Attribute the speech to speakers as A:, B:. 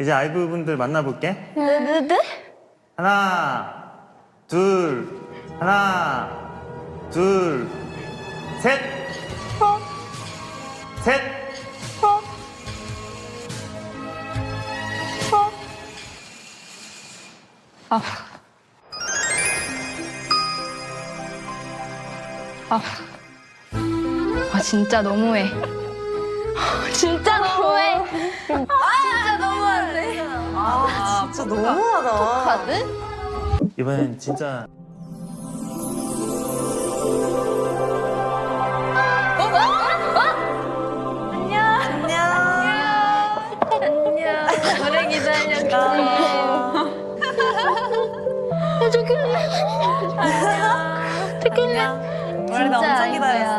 A: 이제 아이브 분들 만나볼게.
B: 네네네.
A: 하나, 둘, 하나, 둘, 셋,
B: 어?
A: 셋.
B: 어? 어? 아. 아. 아 진짜 너무해. 진짜 너무
C: 진짜 너무하다.
B: 카드?
A: 이번엔 진짜
B: 안녕. 오래 기다렸어. 아, 좋겠네. 좋겠네.
C: 우리 나
B: 진짜
C: 엄청 기다렸어.